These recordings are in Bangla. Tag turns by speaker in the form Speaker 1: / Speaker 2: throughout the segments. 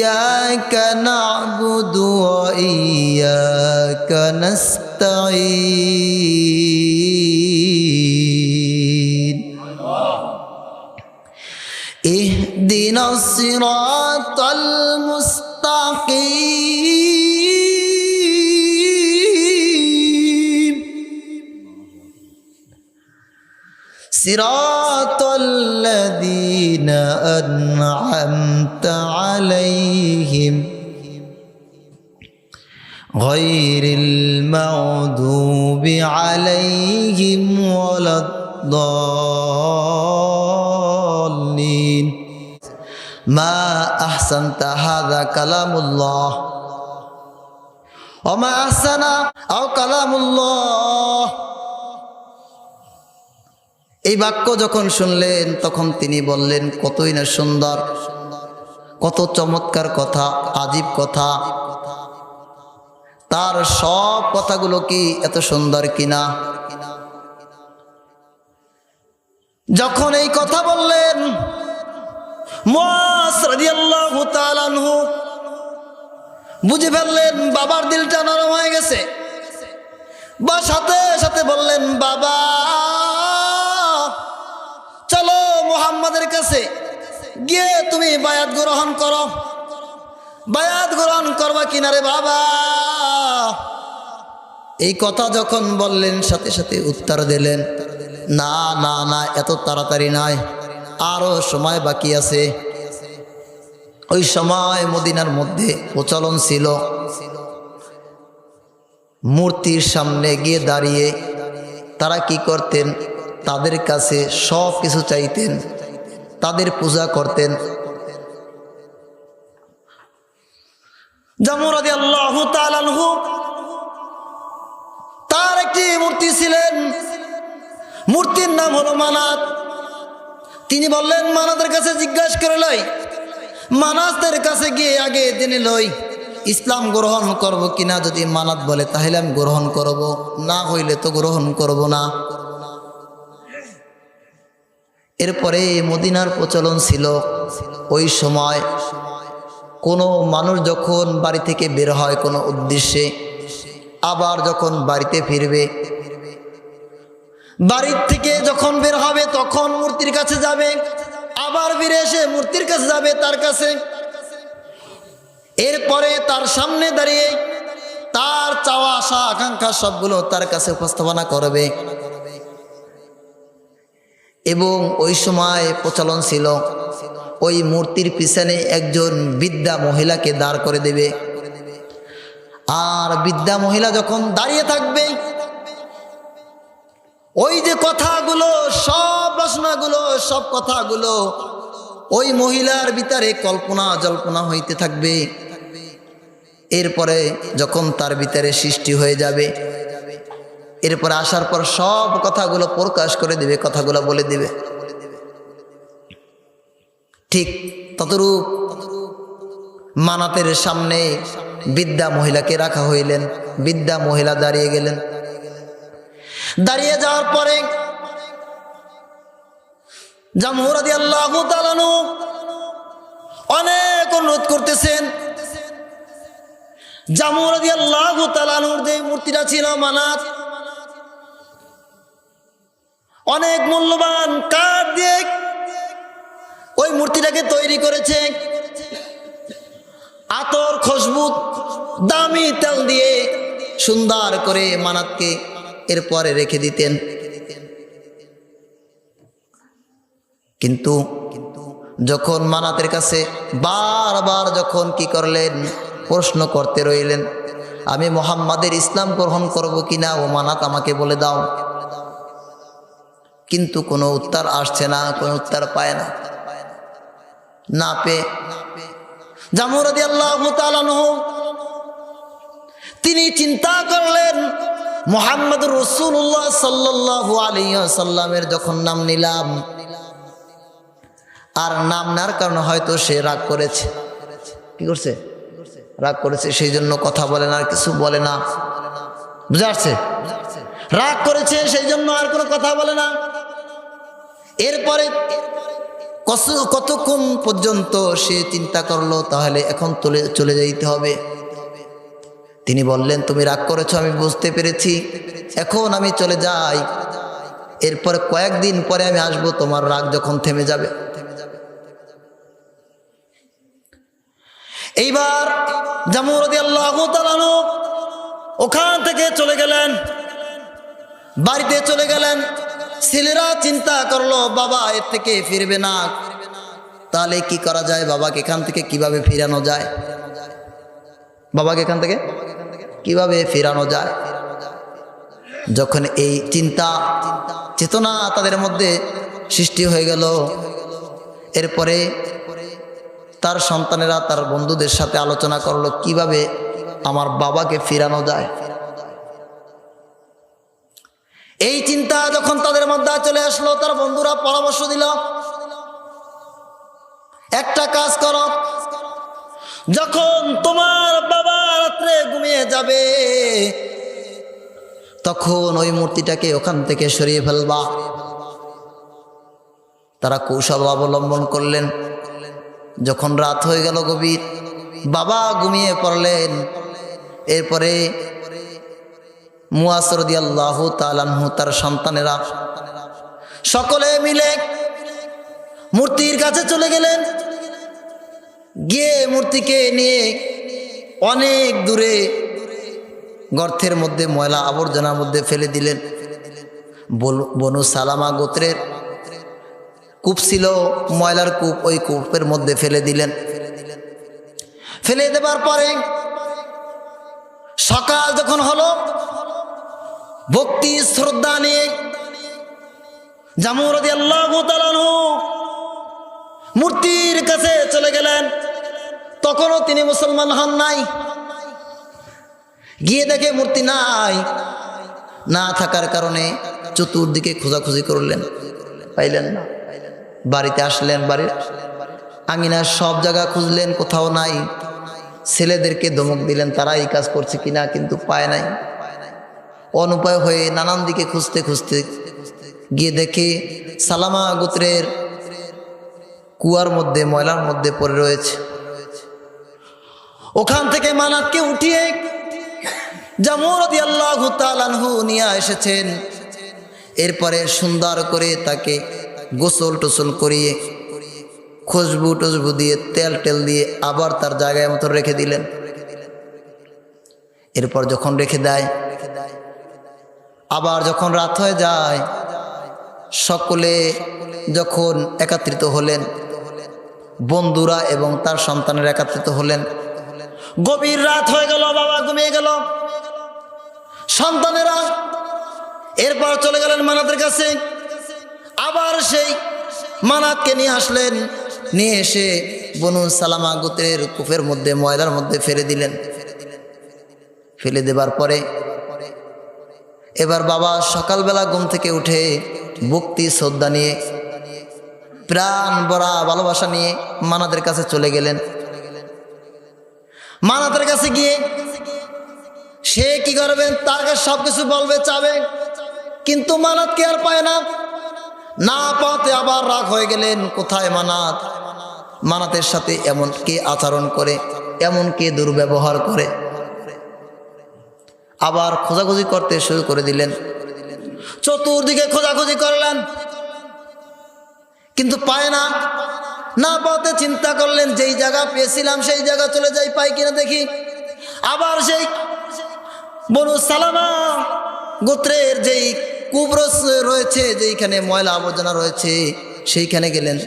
Speaker 1: إياك نعبد وإياك نستعين. اهدنا الصراط المستقيم. صراط الذين أنعمت عليهم غير المغضوب عليهم ولا الضالين. ما أحسنت هذا كلام الله؟ وما أحسن أو كلام الله؟ এই বাক্য যখন শুনলেন, তখন তিনি বললেন, কতই না সুন্দর, কত চমৎকার কথা, আজীব কথা। তার সব কথাগুলো কি এত সুন্দর কিনা? যখন এই কথা বললেন বুঝে ফেললেন, বাবার দিলটা নরম হয়ে গেছে। বা সাথে সাথে বললেন, বাবা মুহাম্মাদের কাছে গিয়ে তুমি বায়াত গ্রহণ করো। বায়াত গ্রহণ করবা কিনারে বাবা? এই কথা যখন বললেন, সাথে সাথে উত্তর দিলেন, না না না, এত তাড়াতাড়ি নয়, আরও সময় বাকি আছে। ওই সময় মদিনার মধ্যে প্রচলন ছিল। মূর্তির সামনে গিয়ে দাঁড়িয়ে তারা কি করতেন? তাদের কাছে সব কিছু চাইতেন, তাদের পূজা করতেন। তার একটি মূর্তি ছিলেন। মূর্তির নাম হলো মানাত। তিনি বললেন, মানাতের কাছে জিজ্ঞাসা করে লই। মানাতের কাছে গিয়ে আগে জেনে লই, ইসলাম গ্রহণ করব কিনা? যদি মানাত বলে, তাহলে আমি গ্রহণ করব। না হইলে তো গ্রহণ করব না। এরপরে মদিনার প্রচলন ছিল। ওই সময় কোনো মানুষ যখন বাড়ি থেকে বের হয় কোনো উদ্দেশ্যে, আবার যখন বাড়িতে ফিরবে, বাড়ির থেকে যখন বের হবে তখন মূর্তির কাছে যাবে, আবার ফিরে এসে মূর্তির কাছে যাবে তার কাছে। এরপরে তার সামনে দাঁড়িয়ে তার চাওয়া, আশা, আকাঙ্ক্ষা সবগুলো তার কাছে উপস্থাপনা করবে। এবং ওই সময় প্রচলন ছিল। ওই মূর্তির পিছনে একজন বিদ্যা মহিলাকে দাঁড় করে দেবে। আর বিদ্যা মহিলা যখন দাঁড়িয়ে থাকবে, ওই যে কথাগুলো, সব বাসনাগুলো, সব কথাগুলো, ওই মহিলার ভিতরে কল্পনা জল্পনা হইতে থাকবে। এরপরে যখন তার ভিতরে সৃষ্টি হয়ে যাবে এরপরে আসার পর সব কথাগুলো প্রকাশ করে দিবে, কথাগুলো বলে দিবে। ঠিক ততরূপ মানাতের সামনে বিদ্যা মহিলাকে রাখা হইলেন, বিদ্যা মহিলা দাঁড়িয়ে গেলেন। দাঁড়িয়ে যাওয়ার পরে জামহুরাদি আল্লাহ অনেক অনুরোধ করতেছেন। জামুরাদি আল্লাহ তালানুর যে মূর্তিটা ছিল মানাত অনেক মূল্যবান কাঠ দিয়ে ওই মূর্তিটাকে তৈরি করেছে। আতর খুশবু দামি তেল দিয়ে সুন্দর করে মানাতকে এরপরে রেখে দিতেন। কিন্তু যখন মানাতের কাছে বারবার যখন কি করলেন, প্রশ্ন করতে রইলেন, আমি মোহাম্মদের ইসলাম গ্রহণ করব কিনা? ও মানাত আমাকে বলে দাও। কিন্তু কোনো উত্তর আসছে না, কোনো উত্তর পায় না। না পেয়ে। জামুরদি আল্লাহ তিনি চিন্তা করলেন, মোহাম্মদ রসুল্লাহ সাল্লাহু আলিয়াল্লামের যখন নাম নিলাম, আর নাম নেওয়ার কারণে হয়তো সে রাগ করেছে। কি করছে? রাগ করেছে সেই জন্য কথা বলে না, আর কিছু বলে না। বুঝে আসছে? রাগ করেছে সেই জন্য আর কোনো কথা বলে না। এরপরে কস- কতক্ষণ পর্যন্ত সে চিন্তা করল, তাহলে এখন চলে চলে যাইতে হবে। তিনি বললেন, তুমি রাগ করেছ, আমি বুঝতে পেরেছি। এখন আমি চলে যাই। এরপরে কয়েকদিন পরে আমি আসব, তোমার রাগ যখন থেমে যাবে। এইবার ওখান থেকে চলে গেলেন, বাড়িতে চলে গেলেন। ছেলেরা চিন্তা করল, বাবা, এর থেকে ফিরবে না। তাহলে কি করা যায়? বাবাকে এখান থেকে কীভাবে ফিরানো যায়? বাবাকে এখান থেকে কীভাবে ফেরানো যায়? যখন এই চিন্তা, চেতনা তাদের মধ্যে সৃষ্টি হয়ে গেল, এরপরে তার সন্তানেরা, তার বন্ধুদের সাথে আলোচনা করল, কীভাবে আমার বাবাকে ফিরানো যায়? এই চিন্তা যখন তাদের মধ্যে চলে আসলো, তার বন্ধুরা পরামর্শ দিল, একটা কাজ করো। যখন তোমার বাবা রাত্রে ঘুমিয়ে যাবে, তখন ওই মূর্তিটাকে ওখান থেকে সরিয়ে ফেলবা। তারা কৌশল অবলম্বন করলেন। যখন রাত হয়ে গেল গভীর, বাবা ঘুমিয়ে পড়লেন। এরপরে মুয়াসরদি আল্লাহ তালানহু তার সন্তানেরা সকলে মিলে মূর্তির কাছে চলে গেলেন। গিয়ে মূর্তিকে নিয়ে অনেক দূরে গর্তের মধ্যে ময়লা আবর্জনার মধ্যে ফেলে দিলেন। বনু সালামা গোত্রের কূপ ছিল, ময়লার কূপ ওই কূপের মধ্যে ফেলে দিলেন। ফেলে দেবার পরে সকাল যখন হলো ভক্তি, শ্রদ্ধা নিয়ে জামুরদি আল্লাহ মূর্তির কাছে চলে গেলেন। তখনও তিনি মুসলমান হন নাই। গিয়ে দেখে মূর্তি নাই। না থাকার কারণে চতুর্দিকে খোঁজাখুঁজি করলেন। পাইলেন না। বাড়িতে আসলেন বাড়ির আঙিনার সব জায়গা খুঁজলেন, কোথাও নাই। ছেলেদেরকে ধমক দিলেন, তারা এই কাজ করছে কিনা কিন্তু পায় নাই। অনুপায় হয়ে নানান দিকে খুঁজতে খুঁজতে গিয়ে দেখে সালামা গোত্রের কুয়ার মধ্যে, ময়লার মধ্যে পড়ে রয়েছে। ওখান থেকে মানাতকে উঠিয়ে এসেছেন। এরপরে সুন্দর করে তাকে গোসল টোসল করিয়ে, খুশবু টসবু দিয়ে, তেল টেল দিয়ে আবার তার জায়গায় মতো রেখে দিলেন। এরপর যখন রেখে দেয় রেখে দেয় আবার যখন রাত হয়ে যায়, সকলে যখন একত্রিত হলেন, বন্ধুরা এবং তার সন্তানের একত্রিত হলেন, গভীর রাত হয়ে গেল, বাবা ঘুমিয়ে গেল। সন্তানেরা এরপর চলে গেলেন মানাতের কাছে। আবার সেই মানাতকে নিয়ে আসলেন, নিয়ে এসে বনু সালামা গোত্রের কূপের মধ্যে ময়লার মধ্যে ফেলে দিলেন। ফেলে দেবার পরে এবার বাবা সকালবেলা ঘুম থেকে উঠে ভক্তি, শ্রদ্ধা নিয়ে, প্রাণ বড়া ভালোবাসা নিয়ে মানাদের কাছে চলে গেলেন। মানাদের কাছে গিয়ে সে কি করবেন তার কাছে সব কিছু বলবে, চাবে। কিন্তু মানাত কে আর পায় না। না পাতে আবার রাগ হয়ে গেলেন, কোথায় মানাত মানাতের সাথে এমন কে আচরণ করে, এমন কে দুর্ব্যবহার করে? আবার খোঁজাখুঁজি করতে শুরু করে দিলেন। চতুর্দিকে খোঁজাখুঁজি করলেন। কিন্তু পায় না। না পাতে চিন্তা করলেন, যেই জায়গা পেয়েছিলাম সেই জায়গা চলে যাই, পাই কিনা দেখি। আবার সেই বনু সালামা গোত্রের যেই কুবরস রয়েছে, যেইখানে ময়লা আবর্জনা রয়েছে, সেইখানে গেলেন।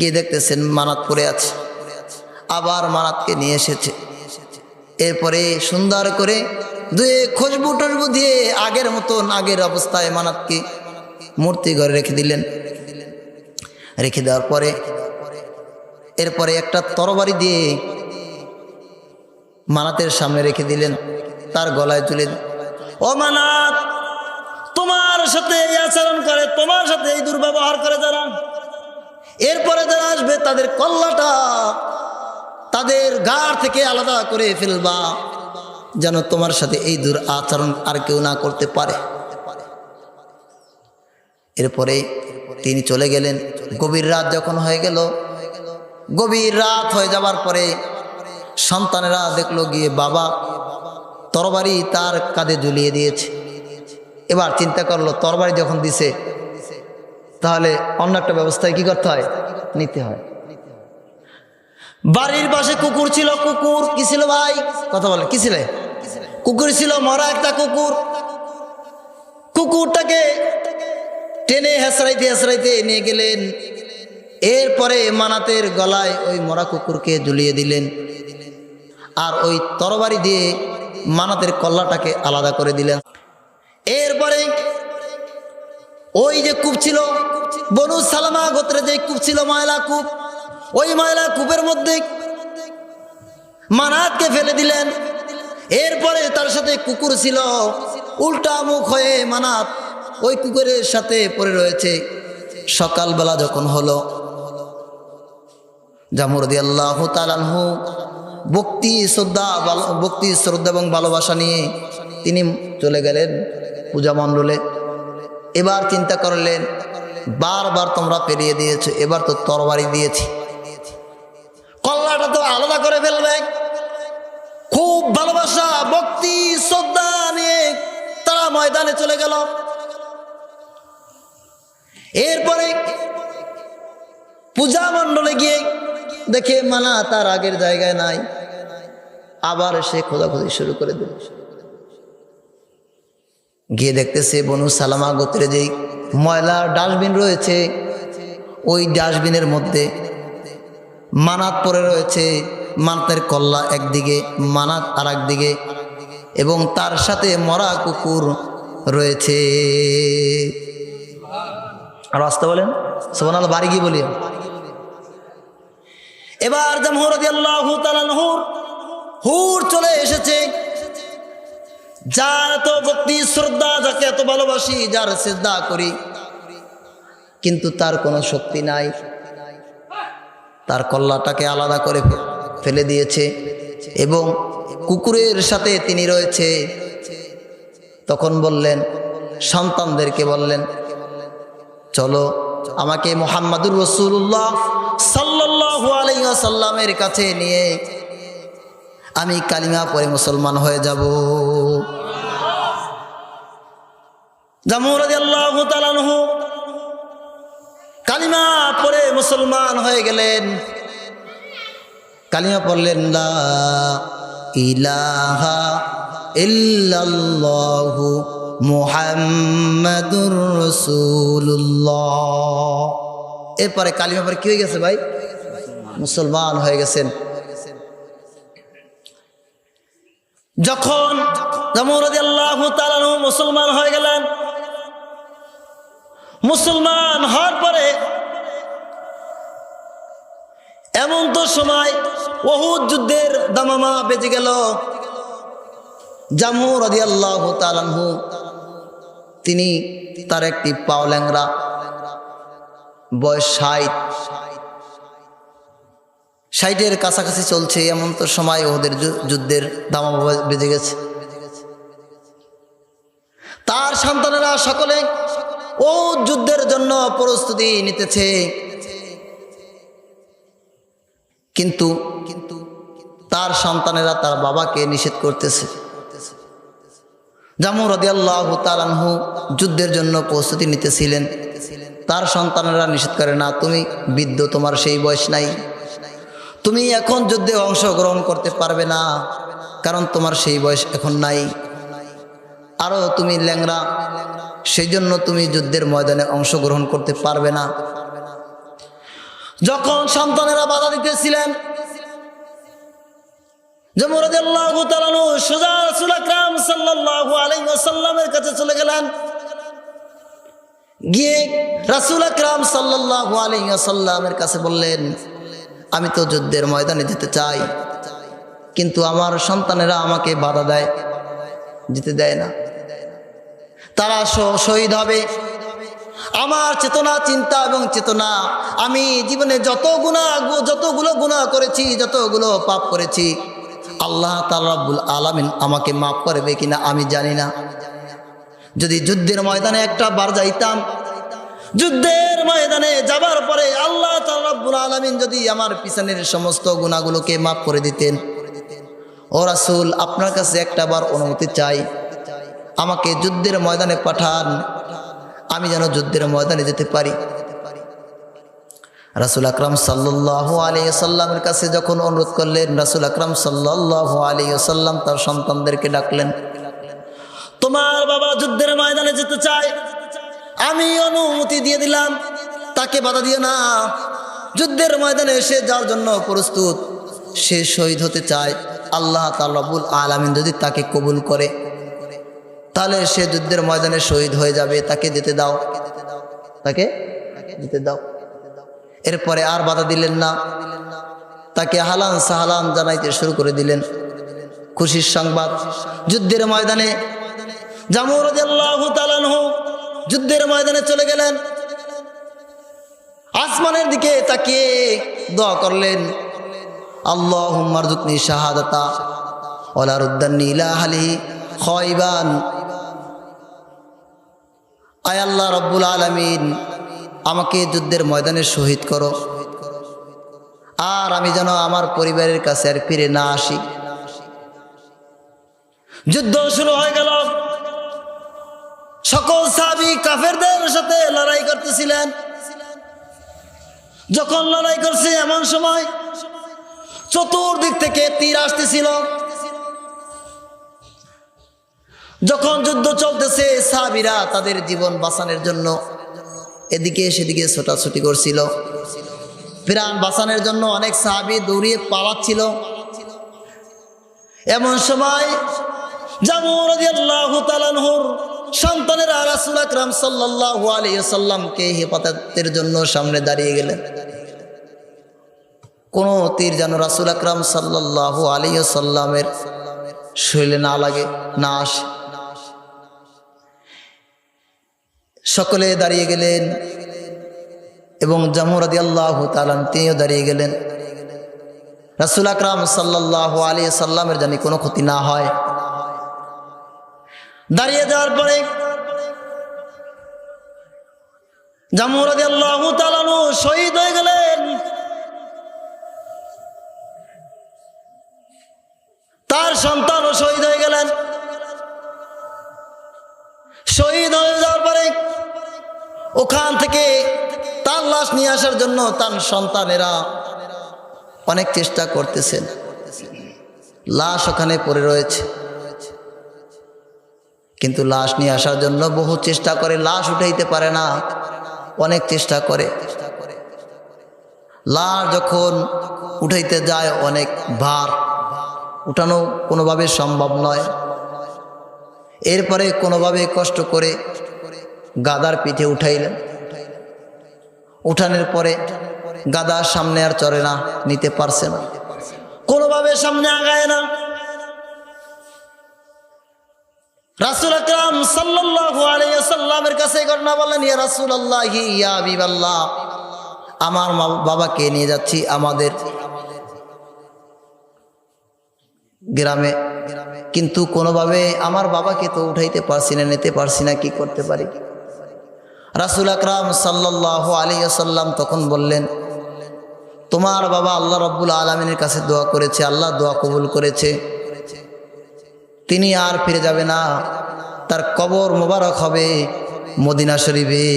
Speaker 1: গিয়ে দেখতেছেন মানাত পড়ে আছে। আবার মানাতকে নিয়ে এসেছে। এরপরে সুন্দর করে দুয়ে খুশবু টসবু দিয়ে আগের মতন আগের অবস্থায় মানাতকে মূর্তি ঘরে রেখে দিলেন। রেখে দেওয়ার পরে এরপরে একটা তরবারি দিয়ে মানাতের সামনে রেখে দিলেন, তার গলায় তুলে ও মানাত, তোমার সাথে এই আচরণ করে, তোমার সাথে এই দুর্ব্যবহার করে যারা, এরপরে যারা আসবে তাদের কল্লাটা তাদের গাড় থেকে আলাদা করে ফেলবা। যেন তোমার সাথে এই দূর আচরণ আর কেউ না করতে পারে। এরপরে তিনি চলে গেলেন। গভীর রাত যখন হয়ে গেল, গভীর রাত হয়ে যাবার পরে সন্তানেরা দেখল গিয়ে বাবা তরবারি তার কাঁধে ঝুলিয়ে দিয়েছে। এবার চিন্তা করল, তরবারি যখন দিছে, তাহলে অন্য একটা ব্যবস্থায় কি করতে হয়? নিতে হয়। বাড়ির পাশে কুকুর ছিল, কুকুর কি ছিল ভাই? কথা বলে কি ছিল? কুকুর ছিল, মরা একটা কুকুর। কুকুরটাকে টেনে হেসড়াইতে হেসড়াইতে নিয়ে গেলেন। এরপরে মানাতের গলায় ওই মরা কুকুরকে ঝুলিয়ে দিলেন। আর ওই তরবারি দিয়ে মানাতের কল্লাটাকে আলাদা করে দিলেন। এরপরে ওই যে কূপ ছিল, বনু সালামা গোত্রে যে কূপ ছিল, ময়লা কূপ ওই ময়লা কূপের মধ্যে মানাতকে ফেলে দিলেন। এরপরে তার সাথে কুকুর ছিল। উল্টা মুখ হয়ে মানাত ওই কুকুরের সাথে পড়ে রয়েছে। সকালবেলা যখন হলো জামুরদি আল্লাহ তালানহু ভক্তি, শ্রদ্ধা ভক্তি, শ্রদ্ধা এবং ভালোবাসা নিয়ে তিনি চলে গেলেন পূজা মণ্ডলে। এবার চিন্তা করলেন, বারবার তোমরা পেরিয়ে দিয়েছ, এবার তো তরবারি দিয়েছি। করে ফেলবে। খুব ভালোবাসা, ভক্তি, শ্রদ্ধা নিয়ে তারা ময়দানে চলে গেল। এরপরে পূজা মণ্ডলে গিয়ে দেখে মানা তার আগের জায়গায় নাই। আবার সে খোঁজাখুঁজি শুরু করে দিল। গিয়ে দেখতেছে, বনু সালামা গোত্রে যেই ময়লার ডাস্টবিন রয়েছে, ওই ডাস্টবিনের মধ্যে মানাত পরে রয়েছে। মানাতের কল্লা একদিকে, মানাত আর একদিকে এবং তার সাথে মরা কুকুর রয়েছে। আর আসতে বলেন সোবানাল বাড়ি গিয়ে বলি। এবার হুর চলে এসেছে। যার এত ভক্তি, শ্রদ্ধা, যাকে এত ভালোবাসি, যার শ্রদ্ধা করি, কিন্তু তার কোনো শক্তি নাই। তার কল্লাটাকে আলাদা করে ফে- ফেলে দিয়েছে এবং কুকুরের সাথে তিনি রয়েছে। তখন বললেন, সন্তানদেরকে বললেন, চলো, আমাকে মোহাম্মদুর রসুল্লাহ সাল্লাহ আলাইসাল্লামের কাছে নিয়ে আমি কালিমা পরে মুসলমান হয়ে যাব। কালিমা পরে মুসলমান হয়ে গেলেন। কালিমা পড়লেন ইলাহা ইল্লাল্লাহু এরপরে কালিমা পরে কি হয়ে গেছে ভাই? মুসলমান হয়ে গেছেন। যখন মুসলমান হয়ে গেলেন, মুসলমান হওয়ার পরে এমন তো সময় বহুত যুদ্ধের দামামা বেজে গেল। জামু রাজি আল্লাহ তালানহু তিনি তার একটি পাও ল্যাংরা বয়স ষাট, ষাটের কাছাকাছি চলছে এমন তো সময় ওদের যুদ্ধের দামামা বেজে গেছে। তার সন্তানেরা সকলে ও যুদ্ধের জন্য প্রস্তুতি নিতেছে। কিন্তু কিন্তু তার সন্তানেরা তার বাবাকে নিষেধ করতেছে। জামু রদিয়াল্লাহ তালানহু যুদ্ধের জন্য প্রস্তুতি নিতেছিলেন। তার সন্তানেরা নিষেধ করে, না, তুমি বৃদ্ধ, তোমার সেই বয়স নাই। তুমি এখন যুদ্ধে অংশগ্রহণ করতে পারবে না, কারণ তোমার সেই বয়স এখন নাই। আরও তুমি ল্যাংরা সেই জন্য তুমি যুদ্ধের ময়দানে অংশগ্রহণ করতে পারবে না। যখন সন্তানেরা বাধা দিতেছিলেন কাছে চলে গেলেন। গিয়ে রাসূল কাছে বললেন, আমি তো যুদ্ধের ময়দানে যেতে চাই, কিন্তু আমার সন্তানেরা আমাকে বাধা দেয়, যেতে দেয় না। তারা শহীদ হবে আমার চেতনা, চিন্তা এবং চেতনা। আমি জীবনে যত গুণা, যতগুলো গুণা করেছি, যতগুলো পাপ করেছি, আল্লাহ তালাবুল আলামিন আমাকে মাফ করবে কিনা আমি জানি না। যদি যুদ্ধের ময়দানে একটা বার যাইতাম, যুদ্ধের ময়দানে যাবার পরে আল্লাহ তালাবুল আলামিন যদি আমার পিছনের সমস্ত গুণাগুলোকে মাফ করে দিতেন। ও রাসুল, আপনার কাছে একটা বার অনুমতি চাই। আমাকে যুদ্ধের ময়দানে পাঠান। আমি যেন যুদ্ধের ময়দানে যেতে পারি। রাসুল আকরাম সাল্লাহ আলী সাল্লামের কাছে যখন অনুরোধ করলেন, রাসুল আকরাম সাল্লাহ আলী সাল্লাম তার সন্তানদেরকে ডাকলেন, তোমার বাবা যুদ্ধের ময়দানে যেতে চায়। আমি অনুমতি দিয়ে দিলাম, তাকে বাধা দিও না। যুদ্ধের ময়দানে এসে যাওয়ার জন্য প্রস্তুত। সে শহীদ হতে চায়। আল্লাহ তাল্লাবুল আলামিন যদি তাকে কবুল করে তাহলে সে যুদ্ধের ময়দানে শহীদ হয়ে যাবে, তাকে যেতে দাও। তাকে যেতে দাও। এরপরে আর বাধা দিলেন না। তাকে হালান সাহালান জানাইতে শুরু করে দিলেন। খুশির সংবাদ। যুদ্ধের ময়দানে যুদ্ধের ময়দানে চলে গেলেন। আসমানের দিকে তাকিয়ে দোয়া করলেন, আল্লাহুম্মা রযুকনি শাহাদাতা, ওয়ালা রুদ্দান্নি ইলা আহলি খয়বান আয় আল্লাহ রব্বুল আলামিন, আমাকে যুদ্ধের ময়দানে শহীদ করো। আর আমি যেন আমার পরিবারের কাছে আর ফিরে না আসি। যুদ্ধ শুরু হয়ে গেল। সকল সাবি কাফেরদের সাথে লড়াই করতেছিলেন। যখন লড়াই করছে, এমন সময় চতুর্দিক থেকে তীর আসতেছিল। যখন যুদ্ধ চলতেছে সাবিরা তাদের জীবন বাঁচানোর জন্য এদিকে সেদিকে ছোটাছুটি করছিল। প্রাণ বাঁচানোর জন্য অনেক সাহাবি দৌড়িয়ে পালাচ্ছিল। এমন সময় সন্তানেরা হেফাজতের জন্য সামনে দাঁড়িয়ে কোন শরীরে না লাগে, না আসে। সকলে দাঁড়িয়ে গেলেন এবং জামুরাদি আল্লাহ তালান তিনিও দাঁড়িয়ে গেলেন। রাসুল আকরাম সাল্লাহ আলী সাল্লামের জানি কোনো ক্ষতি না হয়। দাঁড়িয়ে যাওয়ার পরে জামুরাদি আল্লাহ তালানু শহীদ হয়ে গেলেন। তার সন্তানও শহীদ হয়ে গেলেন। শহীদ হয়ে যাওয়ার পরে ওখান থেকে তার লাশ নিয়ে আসার জন্য তার সন্তানেরা অনেক চেষ্টা করতেছেন। লাশ ওখানে পড়ে রয়েছে। কিন্তু লাশ নিয়ে আসার জন্য বহু চেষ্টা করে, লাশ উঠাইতে পারে না। অনেক চেষ্টা করে। লাশ যখন উঠাইতে যায় অনেক ভার। উঠানো কোনোভাবে সম্ভব নয়। এরপরে কোনোভাবে কষ্ট করে গাদার পিঠে উঠাইলেন। উঠানোর পরে গাদার সামনে আর চড়ে না, নিতে পারছে না। কোনোভাবে সামনে আগায় না। ঘটনা বললেন, ইয়া আমার বাবাকে নিয়ে যাচ্ছি, আমাদের গ্রামে। কিন্তু কোনোভাবে আমার বাবাকে তো উঠাইতে পারছি না, নিতে পারছি না, কি করতে পারি? রাসুল আকরাম সাল্লাহ আলী সাল্লাম তখন বললেন, তোমার বাবা আল্লাহ রব্বুল আলমিনের কাছে দোয়া করেছে, আল্লাহ দোয়া কবুল করেছে। তিনি আর ফিরে যাবে না, তার কবর মোবারক হবে মদিনা শরীফে।